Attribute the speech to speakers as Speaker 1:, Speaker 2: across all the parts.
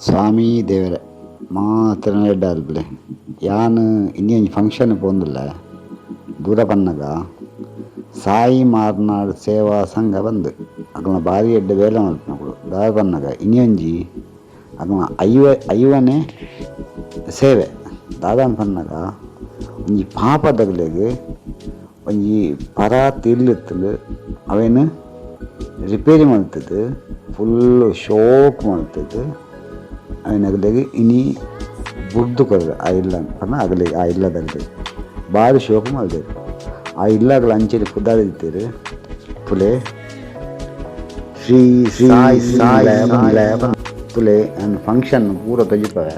Speaker 1: ಸ್ವಾಮಿ ದೇವರೇ ಮಾತ್ರ ಎಡ್ಡಾಲ್ಬಿಲೆ ಯಾನ್ ಇನ್ನಿ ಒಂಜಿ ಫಂಕ್ಷನ್ ಪೋಂದುಲ್ಲ ದೂರ ಪನ್ನಗ ಸಾಯಿ ಮಾರ್ನಾಡ್ ಸೇವಾ ಸಂಘ ಬಂದು ಅಕಲ್ನ ಬಾರಿ ಎಡ್ಡ ಬೇಲೆ ಮಲ್ಪನಕುಲು ದಾದ ಪನ್ನಗ ಇನ್ನಿ ಒಂಜಿ ಅಕಲ್ನ ಐವ ಐವನೇ ಸೇವೆ ದಾದಾನ್ ಪನ್ನಗ ಒಂಜಿ ಪಾಪ ತಗಲೆಗ್ ಒಂಜಿ ಪರ ತಿರ್ಲಿತ್ತಲು ಅವೇನು ರಿಪೇರಿ ಮಾಡ್ತದೆ ಫುಲ್ಲು ಶೋಕ್ ಮಾಡ್ತದೆ ಅವೇನು ಅಗಲಿಗೆ ಇನಿ ಬುದ್ದು ಕೊರ್ರೆ ಆ ಇಲ್ಲ ಪಂಡ ಅಗಲಿಗೆ ಆ ಇಲ್ಲದಲ್ಲಿ ಬಾರಿ ಶೋಕ ಮಲ್ದೆರ್ ಆ ಇಲ್ಲಗಳ ಅಂಚೆಲಿ ಕುದ್ದಾಡಿದ್ದೀರಿ ಪುಲೆ. ಶ್ರೀ ಶ್ರೀ ಸಾಯಿ ಪುಲೆ ಅಂಡ್ ಫಂಕ್ಷನ್ ಪೂರ ತೊಜಿಪವೆ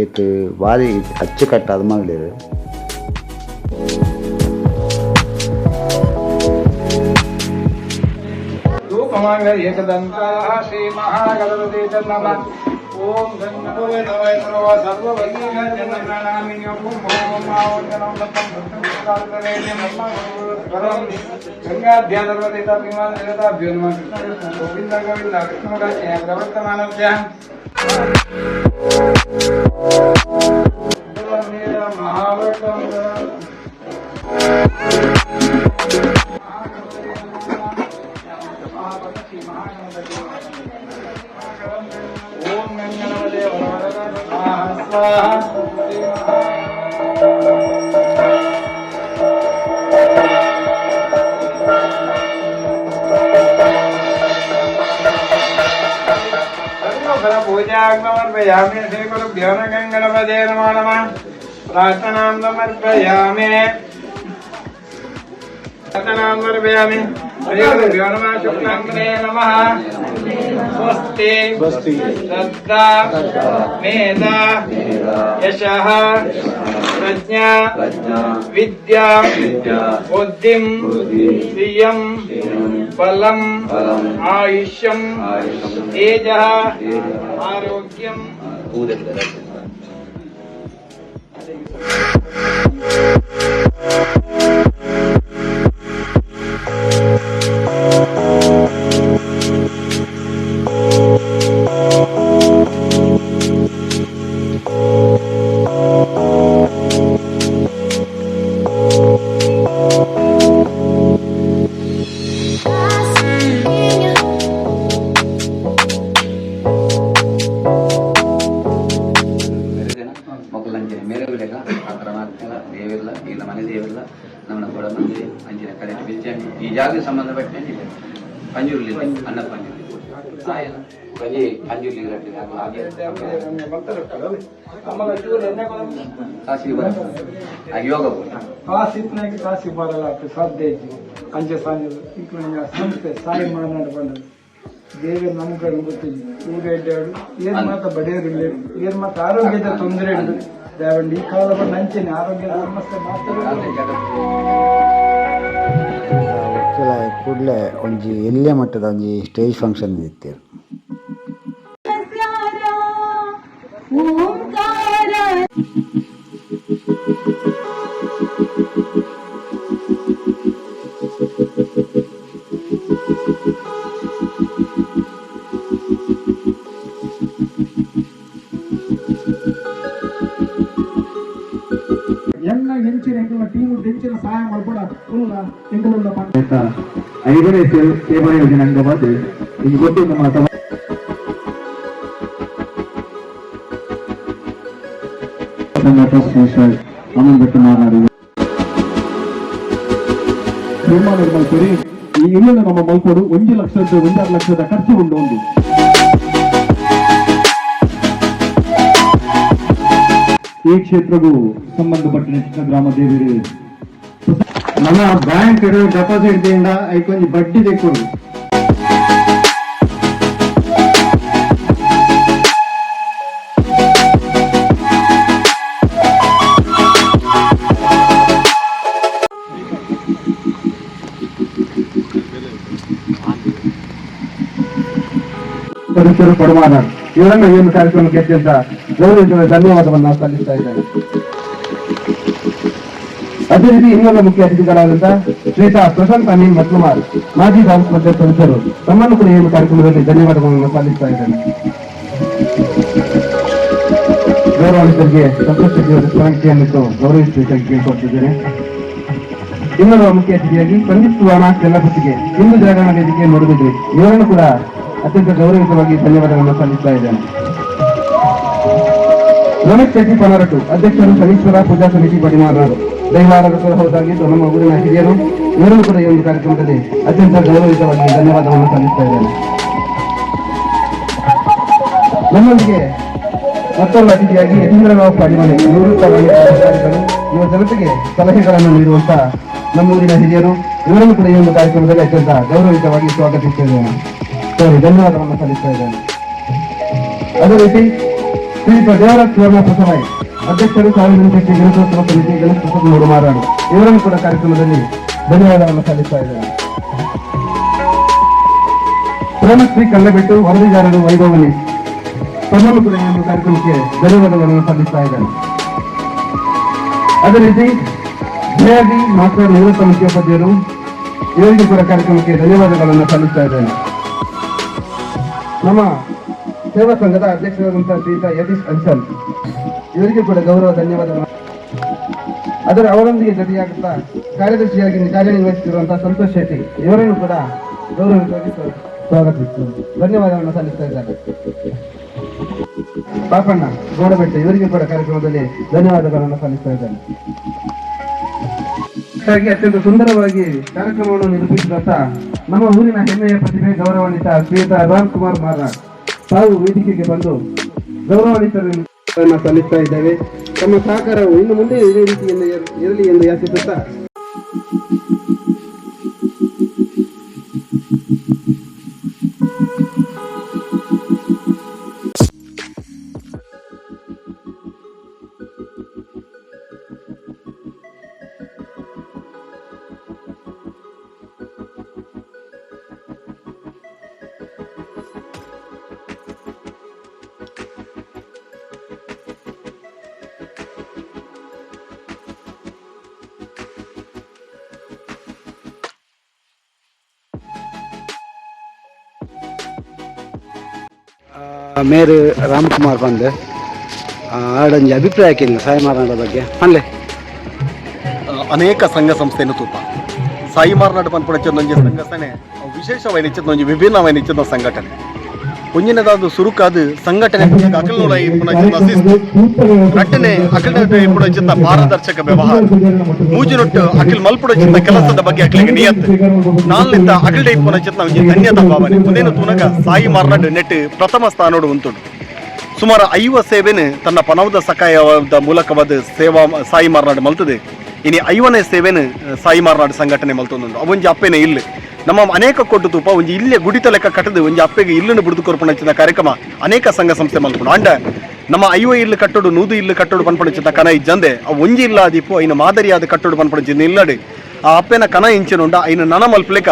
Speaker 1: ಏತು ಬಾರಿ ಅಚ್ಚುಕಟ್ಟಾದ ಮಲ್ದೆರ್
Speaker 2: एकदन्ता श्रीमहागणपतिर्नम ॐ गङ्गवे नवै सर्व सर्ववैज्ञानिकप्रणामिन्यं मावचनं दत्तं भक्तकालकरेण्यं परं गङ्गाध्यानर्वदिता विमानदेवताभ्यो नमः गोविन्दगोविन्द कृष्णकाचे प्रवर्तमानस्य పూజాగ్నమర్పయామి శ్రీకులు ధ్యానగంగణపదే నమో. నమ ప్రార్థనాం సమర్పయామి ప్రార్థనాం సమర్పయామి श्रीगुरुभ्यो नमः शुक्लाङ्गने नमः स्वस्ति स्वस्ति श्रद्धा मेधा यशः प्रज्ञा विद्या बुद्धिं श्रियं बलम् आयुष्यं तेजः आरोग्यं
Speaker 3: Thank you. ಅಜಿ ಅಂಜುಲಿ ಕಾಶಿ ಬರ ಯೋಗ
Speaker 2: ಕಾಸಿತ್ನಾಗಿ ಕಾಸಿ ಬರಲ್ಲ ಸಾಧ್ಯ ಇದ್ದು ಅಂಜೆ ಸಾಧ್ಯ ಸಂಸ್ಥೆ ಸಾಯಿ ಮಾನಾಡು ಬಂದ ದೇವ್ರ ನಮ್ಮ ಕಡೆ ಗೊತ್ತಿಲ್ಲ ಊರ ಎಡ್ಡಾಡು ಏನ್ ಮಾತ ಬಡಿಯೋರಿಲ್ಲ ಏನ್ ಮಾತ ಆರೋಗ್ಯದ ತೊಂದರೆ ಉಂಟು ದಾವಣ್ಣ ಈ ಕಾಲ ಬಂದು ಅಂಚೆನೆ ಆರೋಗ್ಯ ಸಮಸ್ಯೆ ಮಾತ್ರ
Speaker 1: ಕೂಡಲೇ ಒಂಜಿ ಎಲ್ಲೇ ಮಟ್ಟದ ಒಂಜಿ ಸ್ಟೇಜ್ ಫಂಕ್ಷನ್ ಇತ್ತು.
Speaker 4: ಓಂಕಾರ
Speaker 2: ಎಲ್ಲ ಹೆಂಚಿನ ಎಂಕುಲ ಟೀಮ್ ಹೆಂಚಿನ ಸಹಾಯ ಮಾಡ್ಬೇಡ ಫುಲ್ ಎಂಕುಲ
Speaker 5: ಆಯ್ತಾ ಐದನೇ ಸೇ- ಸೇವಾ ಯೋಜನೆ ಅಂಗವಾಗಿ ಈಗ ಗೊತ್ತು ನಮ್ಮ ಟ್ರಸ್ಟ್ ಅಮನ್ ಭಟ್ ನಿರ್ಮಾಣ ಮಾಡ್ತೀರಿ ಈ ಇಲ್ಲಿನ ನಮ್ಮ ಮಲ್ಪಡು ಒಂದು ಲಕ್ಷದ ಒಂದಾರು ಲಕ್ಷದ ಖರ್ಚು ಉಂಟು ಒಂದು. ಈ ಕ್ಷೇತ್ರಗೂ ಸಂಬಂಧಪಟ್ಟ ಗ್ರಾಮ ದೇವಿರಿ ನಮ್ಮ ಬ್ಯಾಂಕ್ ಡೆಪಾಸಿಟ್ ದಿಂದ ಐಕೊಂದು ಬಡ್ಡಿ ತೆಕ್ಕೊಂಡು. ಪರಿಸರ ಪರಮಾನ ಇವರನ್ನು ಏನು ಕಾರ್ಯಕ್ರಮಕ್ಕೆ ಅತ್ಯಂತ ಗೌರವಿಸುವ ಧನ್ಯವಾದವನ್ನು ಸಲ್ಲಿಸ್ತಾ ಇದ್ದೇವೆ
Speaker 6: ಅದೇ ರೀತಿ ಇನ್ನೊಂದು ಮುಖ್ಯ ಅತಿಥಿಗಳಾದಂತಹ ಶ್ರೀತಾ ಪ್ರಶಾಂತ್ ಅನಿಲ್ ಮತ್ಕುಮಾರ್, ಮಾಜಿ ಡಾನ್ಸ್ ಸ್ಪರ್ಧೆ ಸದಸ್ಯರು. ತಮ್ಮನ್ನು ಕೂಡ ಏನು ಕಾರ್ಯಕ್ರಮದಲ್ಲಿ ಧನ್ಯವಾದಗಳನ್ನು ಸಲ್ಲಿಸ್ತಾ ಇದ್ದೇನೆ. ಗೌರವಿತರಿಗೆ ಸಂತೋಷ ಸ್ಥಾನಕ್ಕೆಯನ್ನಿಟ್ಟು ಗೌರವಿಸಬೇಕಾಗಿ ಕೇಳಿಕೊಳ್ತಿದ್ದೇನೆ. ಇನ್ನೊಬ್ಬ ಮುಖ್ಯ ಅತಿಥಿಯಾಗಿ ಸಂದೀಪ್ ಸುವರ್ಣ ಚೆಲ್ಲಪತಿಗೆ ಹಿಂದೂ ಜಾಗರಣ ವೇದಿಕೆ ನೋಡಿದ್ರಿ ಇವರನ್ನು ಕೂಡ ಅತ್ಯಂತ ಗೌರವಿತವಾಗಿ ಧನ್ಯವಾದಗಳನ್ನು ಸಲ್ಲಿಸ್ತಾ ಇದ್ದೇನೆ. ರಮೇಶ್ ಶೆಟ್ಟಿ ಪನರಟ್ಟು, ಅಧ್ಯಕ್ಷರು ಶನೀಶ್ವರ ಪೂಜಾ ಸಮಿತಿ ಪಡಿಮಾರರು. ದೈವಾರಾಧಕರು ಹೌದಾಗಿದ್ದು ನಮ್ಮ ಊರಿನ ಹಿರಿಯರು. ಇವರನ್ನು ಕೂಡ ಈ ಒಂದು ಕಾರ್ಯಕ್ರಮದಲ್ಲಿ ಅತ್ಯಂತ ಗೌರವಿತವಾಗಿ ಧನ್ಯವಾದವನ್ನು ಸಲ್ಲಿಸ್ತಾ ಇದ್ದೇನೆ. ನಮ್ಮೊಂದಿಗೆ ಮತ್ತೊಂದು ಅತಿಥಿಯಾಗಿ ಯತೀಂದ್ರರಾವ್ ಪಾಡಿಮನೆ ನಿವೃತ್ತ ಅಧಿಕಾರಿಗಳು ಯುವ ಜನತೆಗೆ ಸಲಹೆಗಳನ್ನು ನೀಡುವಂತ ನಮ್ಮೂರಿನ ಹಿರಿಯರು. ಇವರನ್ನು ಕೂಡ ಈ ಒಂದು ಕಾರ್ಯಕ್ರಮದಲ್ಲಿ ಅತ್ಯಂತ ಗೌರವಿತವಾಗಿ ಸ್ವಾಗತಿಸಿದ್ದೇನೆ ಸರಿ ಧನ್ಯವಾದವನ್ನು ಸಲ್ಲಿಸ್ತಾ ಇದ್ದೇನೆ ಅದೇ ರೀತಿ, ಶ್ರೀಯುತ ಸುವರ್ಣ ಪ್ರಸವಾಯಿ ಅಧ್ಯಕ್ಷರು ಸಾರ್ವಜನಿಕ ಶಕ್ತಿ ಗಣೇಶೋತ್ಸವ ಸಮಿತಿ ಗಣೇಶ ಪ್ರಸಾದ್ ಮೂರು ಮಾರಾಡು ಇವರನ್ನು ಕೂಡ ಕಾರ್ಯಕ್ರಮದಲ್ಲಿ ಧನ್ಯವಾದವನ್ನು ಸಲ್ಲಿಸ್ತಾ ಇದ್ದೇನೆ ಪ್ರೇಮಶ್ರೀ ಕಲ್ಲಬೆಟ್ಟು ವರದಿಗಾರರು ವೈಭವನಿ ತಮ್ಮನ್ನು ಕೂಡ ಕಾರ್ಯಕ್ರಮಕ್ಕೆ ಧನ್ಯವಾದಗಳನ್ನು ಸಲ್ಲಿಸ್ತಾ ಇದ್ದಾರೆ. ಅದೇ ರೀತಿ ಜಯಾಗಿ ಮಾಸ್ಟರ್ ನಿವೃತ್ತ ಮುಖ್ಯೋಪಾಧ್ಯಾಯರು, ಇವರಿಗೆ ಕೂಡ ಕಾರ್ಯಕ್ರಮಕ್ಕೆ ಧನ್ಯವಾದಗಳನ್ನು ಸಲ್ಲಿಸ್ತಾ ಇದ್ದೇನೆ ನಮ್ಮ ಸೇವಾ ಸಂಘದ ಅಧ್ಯಕ್ಷರಾದಂತಹ ಶ್ರೀಯುತ ಯತೀಶ್ ಅನ್ಸಲ್ ಇವರಿಗೆ ಕೂಡ ಗೌರವ ಧನ್ಯವಾದಗಳು ಅದರ ಅವರೊಂದಿಗೆ ಜೊತೆಯಾಗುತ್ತಾ ಕಾರ್ಯದರ್ಶಿಯಾಗಿ ಕಾರ್ಯನಿರ್ವಹಿಸುತ್ತಿರುವಂತಹ ಸಂತೋಷ್ ಶೆಟ್ಟಿ, ಇವರನ್ನು ಕೂಡ ಗೌರವಿತವಾಗಿ ಸ್ವ- ಸ್ವಾಗತಿಸುತ್ತೇನೆ ಧನ್ಯವಾದಗಳನ್ನು ಸಲ್ಲಿಸ್ತಾ ಇದ್ದಾರೆ. ಪಾಪಣ್ಣ, ಗೋಡಬೆಟ್ಟ, ಇವರಿಗೆ ಕೂಡ ಕಾರ್ಯಕ್ರಮದಲ್ಲಿ ಧನ್ಯವಾದಗಳನ್ನು ಸಲ್ಲಿಸ್ತಾ ಇದ್ದೇನೆ. ಹಾಗೆ ಅತ್ಯಂತ ಸುಂದರವಾಗಿ ಕಾರ್ಯಕ್ರಮವನ್ನು ನಿರೂಪಿಸಿದಂತ ನಮ್ಮ ಊರಿನ ಹೆಮ್ಮೆಯ ಪ್ರತಿಭೆ ಗೌರವಾನ್ವಿತ ಶ್ರೀಯುತ ರಾಮ್ ಕುಮಾರ್ ಮಾರ ತಾವು ವೇದಿಕೆಗೆ ಬಂದು ಗೌರವಾನ್ವಿತರನ್ನು ಸಲ್ಲಿಸ್ತಾ ಇದ್ದೇವೆ. ತಮ್ಮ ಸಹಕಾರವು ಇನ್ನು ಮುಂದೆ ಇದೇ ರೀತಿಯಿಂದ ಇರ- ಇರಲಿ ಎಂದು ಯಾಚಿಸುತ್ತಾ
Speaker 7: ಮೇರು ರಾಮಕುಮಾರ್ ಬಂದು. ಅಭಿಪ್ರಾಯ ಅಭಿಪ್ರಾಯಕ್ಕೆ ಸಾಯಿ ಮಾರನಾಡ ಬಗ್ಗೆ. ಅಲ್ಲೇ
Speaker 8: ಅನೇಕ ಸಂಘ ಸಂಸ್ಥೆಯನ್ನು ತೂಪ ಸಾಯಿ ಮಾರ್ನಾಡು ಪನ್ಪುಣಚ್ಚದ ಒಂಜಿ ಸಂಘಟನೆ ವಿಶೇಷವಾಗಿ ವಿಭಿನ್ನವಾಗಿ ಸಂಘಟನೆ. ಒಂಜಿನದಾದ ಸುರುಕಾದ ಸಂಘಟನೆ ಅಕಲ್ನೂರ ರಟ್ಟನೆ ಅಕಲ್ ಇಪ್ಪುಣಚ್ಚದ ಪಾರದರ್ಶಕ ವ್ಯವಹಾರ. ಮೂಜಿನೊಟ್ಟು ಅಖಿಲ್ ಮಲ್ಪುಡಚಿತ್ತ ಕೆಲಸದ ಬಗ್ಗೆ ಅಖಿಲಿಗೆ ನಿಯತ್. ನಾಲ್ನಿಂದ ಅಖಿಲ್ ಇಪ್ಪುಣಚ್ಚದ ಚಿತ್ತ ಧನ್ಯತ ಭಾವನೆ. ಮುಂದೇನು ತುನಗ ಸಾಯಿ ಮಾರ್ನಾಡು ನೆಟ್ ಪ್ರಥಮ ಸ್ಥಾನೋಡು ಉಂಟುಂಡು ಸುಮಾರು ಐವ ಸೇವೆನು ತನ್ನ ಪನವದ ಸಕಾಯದ ಮೂಲಕವಾದ ಸೇವಾ ಸಾಯಿ ಮಾರ್ನಾಡು ಮಲ್ತದೆ. ಇನಿ ಐವನೇ ಸೇವೆನು ಸಾಯಿ ಮಾರ್ನಾಡು ಸಂಘಟನೆ ಮಲ್ತೊಂದು ಅವೊಂಜಿ ಅಪ್ಪೇನೆ ಇಲ್ಲ. ನಮ್ಮ ಅನೇಕ ಕೊಟ್ಟು ತೂಪ ಒಂಜಿ ಇಲ್ಲೇ ಗುಡಿತ ಲೆಕ್ಕ ಕಟ್ಟದು, ಒಂಜಿ ಅಪ್ಪೆಗೆ ಇಲ್ಲನ್ನು ಬಿಡುದು ಕೊರ್ಪಣಚಿದ ಕಾರ್ಯಕ್ರಮ. ಅನೇಕ ಸಂಘ ಸಂಸ್ಥೆ ಮಲ್ಪುಂಡು ಅಂಡ ನಮ್ಮ ಐವ ಇಲ್ಲು ಕಟ್ಟೋಡು, ನೂದು ಇಲ್ಲು ಕಟ್ಟೋಡು ಪನ್ಪಣಚಿದ ಕನ ಇಜ್ಜಂದೆ. ಆ ಒಂಜಿ ಇಲ್ಲ ಆದಿಪ್ಪು ಐನ ಮಾದರಿಯಾದ ಕಟ್ಟೋಡು ಪನ್ಪಣಚಿದ ಇಲ್ಲಡಿ. ಆ ಅಪ್ಪೆನ ಕನ ಇಂಚಿನುಂಡ ಐನ ನನ ಮಲ್ಪಲೆಕ.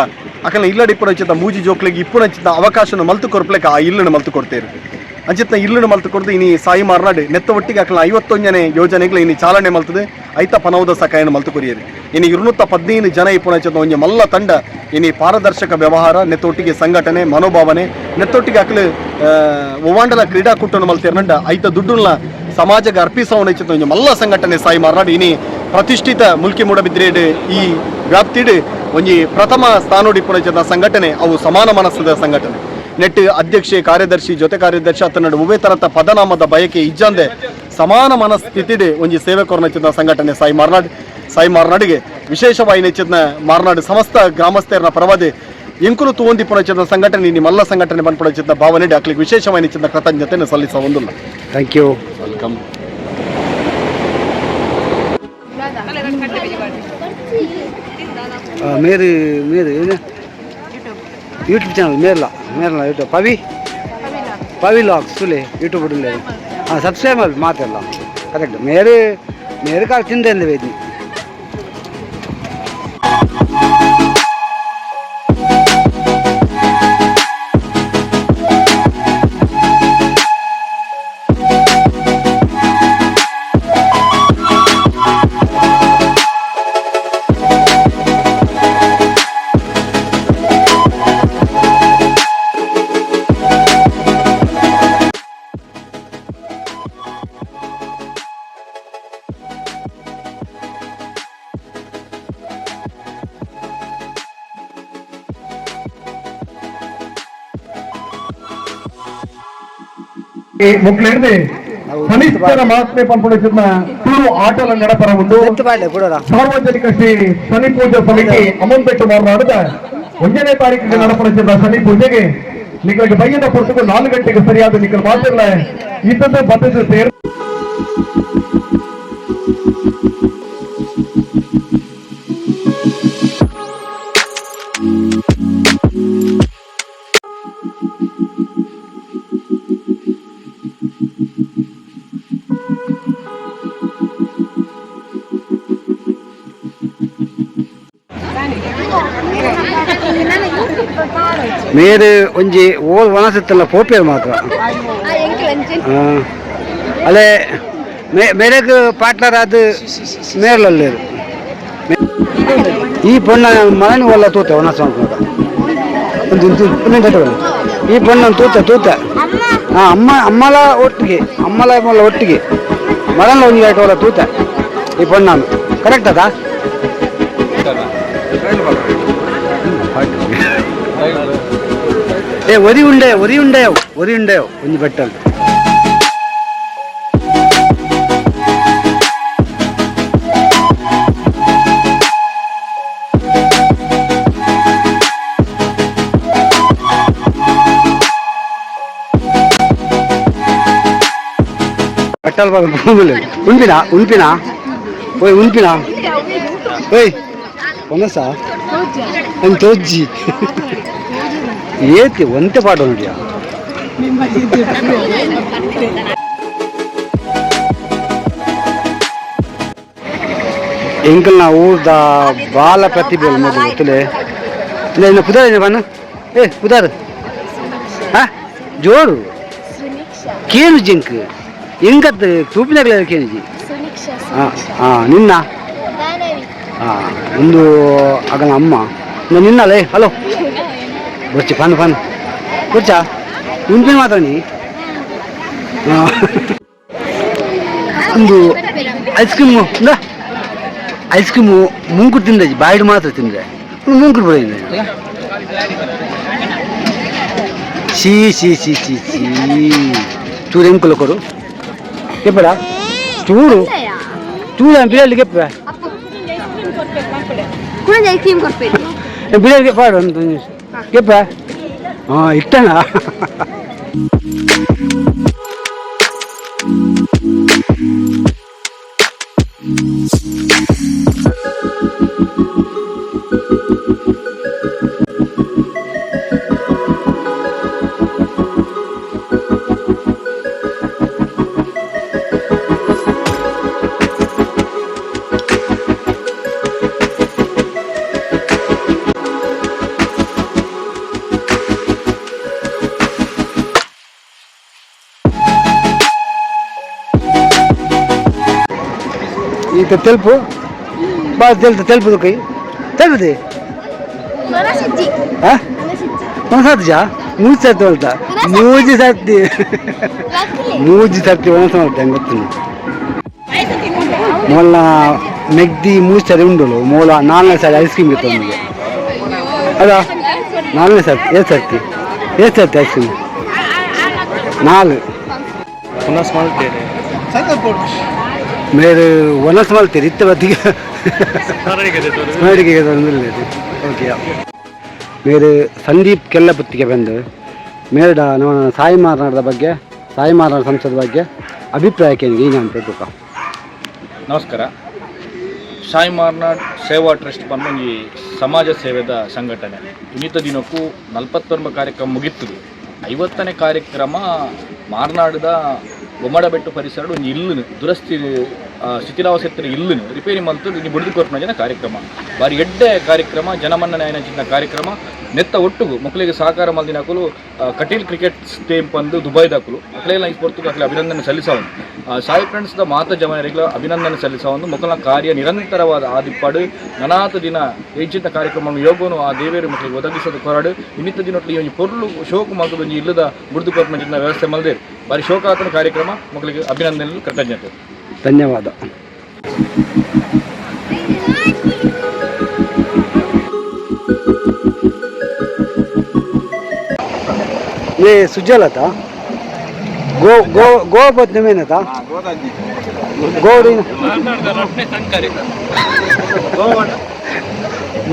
Speaker 8: ಅಕಲ್ನ ಇಲ್ಲಡಿ ಇಪ್ಪುನಚಿದ ಮೂಜಿ ಜೋಕ್ಲಿಗೆ ಇಪ್ಪು ಇಪ್ಪುನಚಿದ ಅವಕಾಶನ ಮಲ್ತು ಕೊರ್ಪಲೆಕ, ಆ ಇಲ್ಲನ್ನು ಮಲ್ತು ಕೊಡ್ತೇರು. ಅಂಚಿತ್ನ ಇಲ್ಲಿನ ಮಲ್ತು ಕೊಡ್ತು ಇನಿ ಸಾಯಿ ಮಾರ್ನಾಡು ನೆತ್ತ ಒಟ್ಟಿಗೆ ಅಕ್ಲ ಐವತ್ತೊಂದನೇ ಯೋಜನೆಗಳು ಇನಿ ಚಾಲನೆ ಮಲ್ತದೆ. ಐತ ಪನವದ ಸಕಾಯನ ಮಲ್ತು ಕೊರಿಯರಿ ಇನಿ ಇರುನೂತ್ತ ಹದಿನೈದು ಜನ ಇಪ್ಪುನಚಿದ ಒಂಜಿ ಮಲ್ಲ ತಂಡ ಇನಿ ಪಾರದರ್ಶಕ ವ್ಯವಹಾರ ನೆತ್ತೊಟ್ಟಿಗೆ ಸಂಘಟನೆ, ಮನೋಭಾವನೆ ನೆತ್ತೊಟ್ಟಿಗೆ ಅಕಲು ಒವಾಂಡಲ ಕ್ರೀಡಾಕೂಟವನ್ನು ಮಲ್ತೇರ್ನಂಡ ಐತ ದುಡ್ಡುಲ್ನ ಸಮಾಜಕ್ಕೆ ಅರ್ಪಿಸೋಣ ಒಂಜಿ ಮಲ್ಲ ಸಂಘಟನೆ ಸಾಯಿ ಮಾರ್ನಾಡು ಇನಿ ಪ್ರತಿಷ್ಠಿತ ಮುಲ್ಕಿ ಮೂಡಬಿದ್ರೇಡ್ ಈ ವ್ಯಾಪ್ತಿಡ್ ಒಂಜಿ ಪ್ರಥಮ ಸ್ಥಾನೋಡಿಪುಣಚದ ಸಂಘಟನೆ, ಅವು ಸಮಾನ ಮನಸ್ಸದ ಸಂಘಟನೆ. ನೆಟ್ ಅಧ್ಯಕ್ಷೆ ಕಾರ್ಯದರ್ಶಿ ಜೊತೆ ಕಾರ್ಯದರ್ಶಿ ಅತನಡು ಉಭಯ ತರತ ಪದನಾಮದ ಬಯಕೆ ಇಜ್ಜಂದೆ. ಸಮಾನ ಮನಸ್ಥಿತಿಡೆ ಒಂಜಿ ಸೇವೆ ಕೊರನಚಿದ ಸಂಘಟನೆ ಸಾಯಿ ಮಾರ್ನಾಡ್. ಸಾಯಿ ಮಾರ್ನಾಡಿಗೆ ವಿಶೇಷವಾಗಿ ನೆಚ್ಚಿದ ಮಾರ್ನಾಡು ಸಮಸ್ತ ಗ್ರಾಮಸ್ಥರ ಪರವಾದಿ ಎಂಕುಲು ತೂಂದಿ ಪುಣಚಿದ ಸಂಘಟನೆ ನಿಮ್ಮ ಮಲ್ಲ ಸಂಘಟನೆ ಬಂದ್ಪುಣಚಿದ ಭಾವನೆ ಅಕ್ಲಿಗೆ ವಿಶೇಷವಾಗಿ ನೆಚ್ಚಿದ ಕೃತಜ್ಞತೆಯನ್ನು ಸಲ್ಲಿಸ ಒಂದಿಲ್ಲ.
Speaker 7: ಥ್ಯಾಂಕ್ ಯು
Speaker 8: ವೆಲ್ಕಮ್
Speaker 7: ಮೇರಿ ಮೇರು ಏನು ಯೂಟ್ಯೂಬ್ ಚಾನಲ್ ಮೇರ್ಲ ಮೇರ್ಲ ಯೂಟ್ಯೂಬ್ ಪವಿ ಪವಿ ಲಾಗ್ಸ್ ಸುಲೆ ಯೂಟ್ಯೂಬ್ ಉಡಲೆ ಹಾಂ ಸಬ್ಸ್ಕ್ರೈಬ್ ಮಾಡಿ ಮಾತೆಲ್ಲ ಕರೆಕ್ಟ್ ಮೇರು ಮೇರು ಕಾಲ ತಿಂದೆ ವೇದಿ
Speaker 9: మొక్కలేంది ఫలిస్తర మాత్రమే పంపడుతున్న తూరు ఆటల నడపర ఉండు
Speaker 7: ಎತ್ತು ಬಾಡ್ಲೆ ಕೊಡೋರ
Speaker 9: ಸಾರ್ವಜನಿಕ ಶ್ರೀ ಶನಿ ಪೂಜೆ ಸಮಿತಿ ಅಮೌಂಟ್ ಮಾತನಾಡಿದ ಒಂದನೇ ತಾರೀಕಿಗೆ ನಡಪಡಿಸಿದ ಶನಿ ಪೂಜೆಗೆ ನಿಮಗೆ ಬೈಯದ ಪುಸ್ತಕ ನಾಲ್ಕು ಗಂಟೆಗೆ ಸರಿಯಾದ ನಿಖಲ್ ಮಾತಿಲ್ಲ ಇದ್ದದ್ದು ಬದ್ದದ್ದು ಸೇರ್
Speaker 7: ಮೇರೆ ಒಂಜಿ ಓಲ್ ವನಸತ್ತಲ್ಲ ಪೋಪೇರು ಮಾತ್ರ ಆ, ಅಲ್ಲೇ ಮೇ ಮೇರೆಗ್ ಪಾಟ್ಲರ್ ಅದು ಮೇರ್ಲಲ್ಲೇರು ಈ ಪೊಣ್ಣ ಮನೆ ಒಲ್ಲ ತೂತ ವನಸ ಮಾಡ್ಕೊಂಡ ಒಂದು ಇಂತು ಪುಣ್ಯ ತಟ್ಟವಲ್ಲ. ಈ ಪೊಣ್ಣ ತೂತ ತೂತ ಹಾ ಅಮ್ಮ ಅಮ್ಮಲ ಒಟ್ಟಿಗೆ ಅಮ್ಮಲ ಮೊಲ್ಲ ಒಟ್ಟಿಗೆ ಮರಣ ಒಂದು ಒಲ್ಲ ತೂತ ಈ ಪೊಣ್ಣನು ಕರೆಕ್ಟ್ ಅದಾ ఏ ఒరి ఉండే ఒరి ఉండే ఒరి ఉండే కొంచెం పెట్టండి పెట్టాలి బాబు పువ్వులు ఉంపినా ఉంపినా ఓయ్ ఉంపినా ఓయ్ కొనసా అని తోజ్జి ಏತಿ ಒಂತೆ ಪಾಠ ಇಂಕ ಎಂಕಲ್ನ ಊರ್ದ ಬಾಲ ಪ್ರತಿಭೆ ಮೊದಲು ಇಲ್ಲ ಇನ್ನು ಕುದಾರ ಬಣ್ಣ ಏ ಕುದಾರ ಹಾ ಜೋರು. ಕೇನು ಜಿಂಕ್. ಎಂಗತ್ ತೂಪಿನಾಗಲ ಕೇನು ಜಿ ಹಾಂ ನಿನ್ನ? ಹಾಂ ಒಂದು ಆಗನ ಅಮ್ಮ. ನಿನ್ನಲೇ ಹಲೋ. ಬರ್ಚಿ ಫನ್ ಫನ್ ಬರ್ಚಾ ಉಂಪಿನ ಮಾತ್ರ ನೀ ಆ. ಒಂದು ಐಸ್ ಕ್ರೀಮು ಇಂದ ಐಸ್ ಕ್ರೀಮು ಮುಂಕುರು ತಿಂದೆ ಬಾಯಿಡ್ ಮಾತ್ರ ತಿಂದೆ ಮುಂಕುರು ಬರೋದಿಲ್ಲ ಸಿ ಸಿ ಸಿ ಸಿ ಸಿ ಚೂರು ಎಂಕುಲ ಕೊಡು ಕೆಪ್ಪಡ ಚೂಡು ಚೂಡು ಬಿರಿಯಾನಿ ಕೆಪ್ಪ
Speaker 10: ಕೂಡ ಐಸ್ ಕ್ರೀಮ್ ಕೊಡ್ಬೇಕು
Speaker 7: ಬಿರಿಯಾನಿ ಪಾಡು ಒಂದು எப்போ ஆ இட்டேனா? ಇದು ತಲುಪು ಭಾಳ ತಲುಪು ತಲುಪುದಕ್ಕೆ
Speaker 10: ತಲುಪಿದೆ
Speaker 7: ಹಾಂ ಒಂದು ಸಾಧ್ಯ ಮೂರು ಸರ್ತಿ ಹೊಲ್ತ ಮೂಜಿ ಸರ್ತಿ ಮೂಜಿ ಸರ್ತಿ ಒಂದ್ಸ ಹೊಲ್ತೆ ಹಂಗೆ ಗೊತ್ತು ಮೊಲ್ಲ ಮೆಗ್ದಿ ಮೂರು ಸಾರಿ ಉಂಡಲು ಮೂಲ ನಾಲ್ನೇ ಸಾರಿ ಐಸ್ ಕ್ರೀಮ್ ಇತ್ತು ನಮಗೆ ಅದ ನಾಲ್ನೇ ಸರ್ತಿ ಏಳು ಸರ್ತಿ ಏಳು ಸರ್ತಿ ಐಸ್ ಕ್ರೀಮ್ ನಾಲ್ಕು ಪುನಃ ಮಾಡ್ತೇನೆ ಮೇರೆ ಒನಸ್ ಮಾಡ್ತೀರಿ ಇತ್ತ ಬದಿಗೆ ಸ್ಮರಣಿಗೆ ತೊಂದರೆ ಓಕೆ ಮೇರೆ ಸಂದೀಪ್ ಕೆಲ್ಲಪುತ್ತಿಗೆ ಬಂದು ಮೇರು ನಮ್ಮ ಸಾಯಿ ಮಾರನಾಡದ ಬಗ್ಗೆ ಸಾಯಿ ಮಾತನಾಡ ಸಂಸದ ಬಗ್ಗೆ ಅಭಿಪ್ರಾಯಕ್ಕೆ ಈಗ ಅಂತ ತೂಕ
Speaker 11: ನಮಸ್ಕಾರ. ಸಾಯಿ ಮಾರ್ನಾಡ್ ಸೇವಾ ಟ್ರಸ್ಟ್ ಪನ್ನೊಂಜಿ ಸಮಾಜ ಸೇವೆದ ಸಂಘಟನೆ. ಇನ್ನಿತ ದಿನಕ್ಕೂ ನಲವತ್ತೊಂಬ ಕಾರ್ಯಕ್ರಮ ಮುಗಿತು ಐವತ್ತನೇ ಕಾರ್ಯಕ್ರಮ ಮಾರ್ನಾಡದ ಒಮ್ಮಡಬೆಟ್ಟು ಪರಿಸರ ಒಂದು ಇಲ್ಲುನು ದುರಸ್ತಿ ಆ, ಶಿಥಿಲಾವಸ್ಥೆಯ ಇಲ್ಲುನು. ರಿಪೇರಿ ಮಂತು ಇಲ್ಲಿ ಕೊಟ್ಟು ಜನ ಕಾರ್ಯಕ್ರಮ. ಬಾರಿ ಎಡ್ಡೆ ಕಾರ್ಯಕ್ರಮ ಜನಮನ್ನಣೆ ಚಿನ್ನ ಕಾರ್ಯಕ್ರಮ ನೆತ್ತ ಒಟ್ಟುಗು ಮಕ್ಕಳಿಗೆ ಸಹಕಾರ ಮಲ್ದಿನಕಲು ಕಟೀಲ್ ಕ್ರಿಕೆಟ್ ಟೀಮ್ ಬಂದು ದುಬೈದಾಕಲು ಮಕ್ಕಳೆಲ್ಲ ಈ ಸ್ಪೋರ್ಟ್ಗೆ ಅಕ್ಲೆ ಅಭಿನಂದನೆ ಸಲ್ಲಿಸವನು ಸಾಯಿ ಫ್ರೆಂಡ್ಸ್ದ ಮಾತ ಜವನರಿಗಳ ಅಭಿನಂದನೆ ಸಲ್ಲಿಸುವ ಒಂದು ಮಕ್ಕಳ ಕಾರ್ಯ ನಿರಂತರವಾದ ಆದಿಪ್ಪಾಡು. ನನಾತ ದಿನ ಹೆಚ್ಚಿನ ಕಾರ್ಯಕ್ರಮ ಯೋಗವನ್ನು ಆ ದೇವೇರು ಮಕ್ಕಳಿಗೆ ಒದಗಿಸೋದು ಕೊರಡು. ಇನ್ನಿತ ದಿನೊಟ್ಟಿಗೆ ಒಂದು ಪೊರ್ಲು ಶೋಕು ಒಂದು ಇಲ್ಲದ ಕೊರ್ಪನ ಚಿನ್ನ ವ್ಯವಸ್ಥೆ ಮಲ್ದೆ ಬಾರಿ ಶೋಕಾತನ ಕಾರ್ಯಕ್ರಮ ಮಕ್ಕಳಿಗೆ ಅಭಿನಂದನೆ ಕೃತಜ್ಞತೆ.
Speaker 7: ಧನ್ಯವಾದ. ಸುಜಲತಾ? ಗೋ ಗೋ ಗೋ ಬತ್ ನಿಮೇನತ ಗೋಡಿ.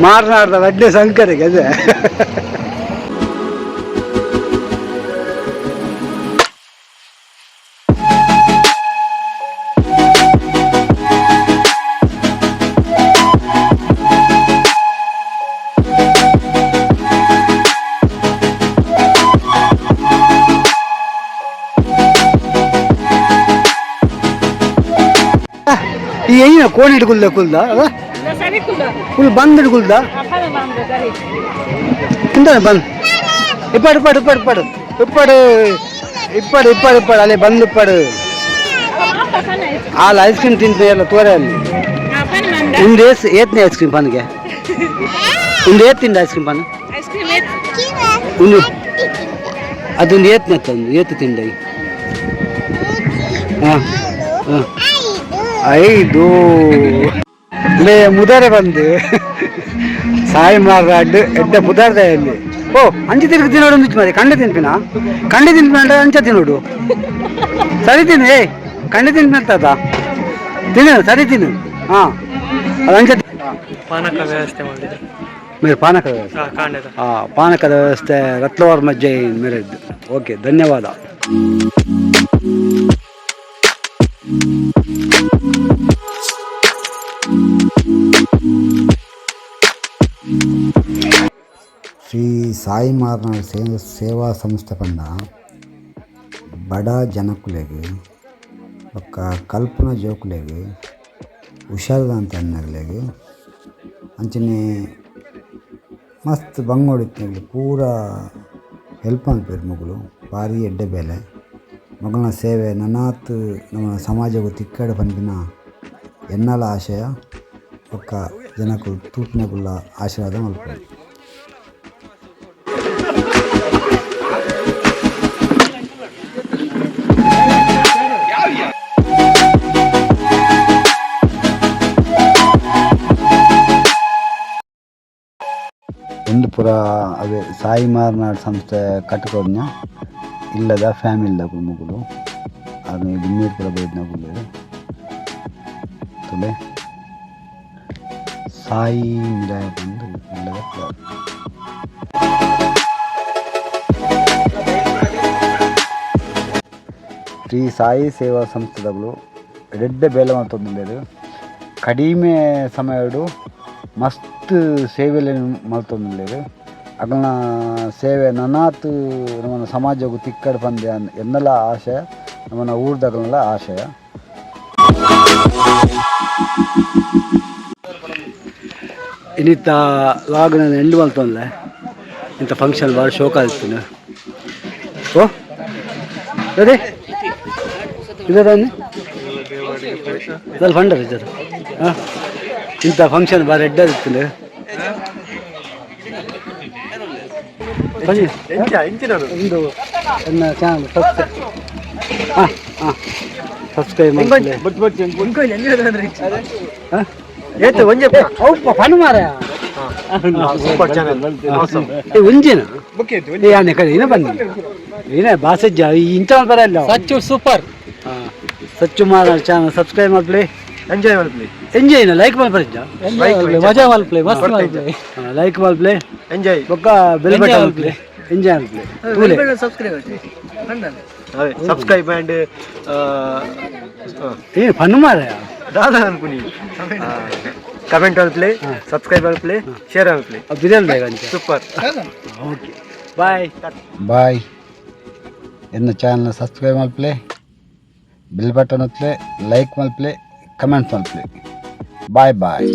Speaker 7: ಮಾರ್ನಾಡ್ದ ಅಡ್ಡೆ ಸಂಕರಿಗೆ ಅದೇ. ಈ ಕೋಳಿ ಹಿಡ್ಕೊಳ್ದ ಕುಲ್ದ? ಫುಲ್ ಬಂದ್ ಹಿಡ್ಕೊಳ್ದ? ಇಂತಾನೆ ಬಂದ್. ಇಪ್ಪಾಡು ಇಪ್ಪಾಡು ಇಪ್ಪಾಡು ಇಪ್ಪಾಡು. ಇಪ್ಪಾಡು ಇಪ್ಪಾಡು ಇಪ್ಪಾಡು ಇಪ್ಪಾಡು. ಅಲ್ಲಿ ಬಂದು ಇಪ್ಪಾಡು. ಅಲ್ಲಿ ಐಸ್ ಕ್ರೀಮ್ ತಿಂತ ಎಲ್ಲ ತೋರೆ ಅಲ್ಲಿ ಏಸ್ ಏತ್ನೇ ಐಸ್ ಕ್ರೀಮ್ ಬಂದ್ಗೆ? ನಿಮ್ದು ಏತ್ ತಿಂದ ಐಸ್ ಕ್ರೀಮ್ ಬಂದ್? ಒಂದು ಅದೊಂದು ಏತ್ನೇ ಒಂದು ಏತ್ ತಿಂದ ಹಾಂ ಹಾಂ. ಐದು. ಲೇ ಮುದಾರೆ ಬಂದು. ಸಾಯಿ ಮಾರ್ಗ ಅಡ್ಡು ಎಡ್ಡ ಮುದಾರ್ದಲ್ಲಿ ಓ ಅಂಚೆ ತಿರುಗಿ ನೋಡು ಅಂದ್ ಮಾರಿ ಕಂಡೆ ತಿನ್ಪಿನ? ಕಂಡೆ ತಿನ್ಪಿನ ಅಂತ ಅಂಚೆ ಸರಿ ತಿನ್ನು ಏ ಕಂಡೆ ತಿನ್ಪಿನ ಅಂತದ ತಿನ್ನು ಸರಿ ತಿನ್ನು. ಹಾಂ ಅಂಚೆ
Speaker 12: ಪಾನಕ ವ್ಯವಸ್ಥೆ ಮಾಡಿದೆ
Speaker 7: ಮೇರೆ ಪಾನಕದ ವ್ಯವಸ್ಥೆ. ಹಾಂ ಪಾನಕದ ವ್ಯವಸ್ಥೆ ರತ್ಲವರ್ಮ ಜೈನ್ ಮೇರೆ ಓಕೆ ಧನ್ಯವಾದ.
Speaker 1: Thank. ಸಾಯಿ మారనాడు ಸೇ, ಸೇವಾ ಸಂಸ್ಥೆ ಪಂಡ ಬಡ ಜನಕುಲೆಗೆ ಬೊಕ್ಕ ಕಲ್ಪನಾ ಜೋಕುಲೆಗೆ ಹುಷಾರದಂತ ಅನ್ನರ್ಲೆಗೆ ಅಂಚನೆ ಮಸ್ತ್ ಬಂಗೋಡಿತ್ನಲ್ಲಿ ಪೂರ ಹೆಲ್ಪ್ ಅನ್ಪೇರು ಮಗಳು, ಭಾರಿ ಎಡ್ಡೆ ಬೆಲೆ. ಮಗಳನ್ನ ಸೇವೆ ನನ್ನಾತ್ ನಮ್ಮ ಸಮಾಜವು ತಿಕ್ಕಡೆ ಬಂದಿನ ಎನ್ನಲ ಆಶಯ, ಒಕ್ಕ ಜನಕ್ಕೂ ತೂಪಿನಗುಳ್ಳ ಆಶೀರ್ವಾದ ಮಲ್ಪೇರು
Speaker 7: ಪುರ ಅದೇ ಸಾಯಿ ಮಾರ್ನಾಡ್ ಸಂಸ್ಥೆ ಕಟ್ಕೊಡ್ನ ಇಲ್ಲದ ಫ್ಯಾಮಿಲಿದಾಗ ಮಗಳು ಅದನ್ನ ದಿಮ್ಮೀರ್ ಪುರ ಬೈದ್ನ ಗುಲ್ಲೆ ತುಲೆ. ಸಾಯಿ ಮಿರಾಯ ಬಂದು ಇಲ್ಲದ ಪುರ. ಶ್ರೀ ಸಾಯಿ ಸೇವಾ ಸಂಸ್ಥೆಗಳು ಎಡ್ಡೆ ಬೇಲೆ ಮಾಡ್ತೊಂದಿಲ್ಲ ಕಡಿಮೆ ಸಮಯಡು ಮಸ್ತ್ ಸೇವೆಲೆ ಮಲ್ತೊಂದುಲ್ಲೆರ್ ಅಕಲ್ನ ಸೇವೆ ನನಾತ್ ನಮ್ಮ ಸಮಾಜಗೂ ತಿಕ್ಕಡೆ ಪಂದ್ಯ ಎನ್ನೆಲ್ಲ ಆಶಯ ನಮ್ಮ ಊರ್ದಗಳನ್ನೆಲ್ಲ ಆಶಯ ಇನ್ನಿತ್ತ ಲಾಗ್ ನಾನು ಎಂಡ್ ಮಲ್ತೊಂದೆ ಇಂಥ ಫಂಕ್ಷನ್ ಭಾಳ ಶೋಕ ಆಗ್ತೀನಿ ಓ? ಅದೇ ಇದರ ಇದ್ದಾರೆ ಹಾಂ? ಇಂಥ ಫಂಕ್ಷನ್ ಭಾಳ ರೆಡ್ ಇರ್ತದೆ. ಬನ್ನಿ. ಒಂದು ನನ್ನ ಚಾನಲ್ ಸಬ್ಸ್ಕ್ರೈಬ್ ಹಾಂ ಹಾಂ. ಸಬ್ಸ್ಕ್ರೈಬ್ ಮಾಡಿ ಹಾಂ? ಏತು ಒಂಜೆ ಹೌಪ್ಪ ಫನ್ ಮಾರ ಏ ಒಂಜೇನ? ಏ ಆನೆ ಕಡೆ ಇನ್ನ ಬನ್ನಿ. ಏನೇ ಬಾಸಜ್ಜ ಇಂಥ ಬರಲ್ಲ
Speaker 12: ಸಚ್ಚು ಸೂಪರ್
Speaker 7: ಹಾಂ. ಸಚ್ಚು ಮಾರ ಚಾನಲ್ ಸಬ್ಸ್ಕ್ರೈಬ್ ಮಾಡ್ಲಿ
Speaker 12: ಎಂಜಾಯ್ ಮಾಡ್ಲಿ
Speaker 7: ಎಂಜಾಯ್ ಲೈಕ್ ಮಾಡ್ಬಾರಿಜ್ಜ
Speaker 12: ಮಜಾ ಮಲ್ಪ್ಲೆ ಮಸ್ತ್ ಮಲ್ಪ್ಲೆ
Speaker 7: ಲೈಕ್ ಮಾಡ್ಪ್ಲೆ
Speaker 12: ಎಂಜಾಯ್
Speaker 7: ಬೊಕ್ಕ ಬೆಲ್ ಬಟನ್ ಪ್ಲೇ ಎಂಜಾಯ್ ಮಾಡ್ಪ್ಲೆ ತೂಲೆ
Speaker 12: ಸಬ್ಸ್ಕ್ರೈಬ್ ಅಂಡ್
Speaker 7: ಏ ಫನ್ ಮಾರ
Speaker 12: ದಾದಾ ಅನ್ಕುನಿ ಕಮೆಂಟ್ ಅನ್ಪ್ಲೆ ಸಬ್ಸ್ಕ್ರೈಬ್ ಅನ್ಪ್ಲೆ ಶೇರ್ ಅನ್ಪ್ಲೆ
Speaker 7: ಬಿರಿಯಾನಿ ಬೇಗ ಅಂತ
Speaker 12: ಸೂಪರ್
Speaker 7: ಓಕೆ ಬಾಯ್ ಬಾಯ್ ಎನ್ನ ಚಾನಲ್ನ ಸಬ್ಸ್ಕ್ರೈಬ್ ಮಾಡ್ಪ್ಲೆ bell button ಒತ್ತಲೆ like comments on. Bye bye.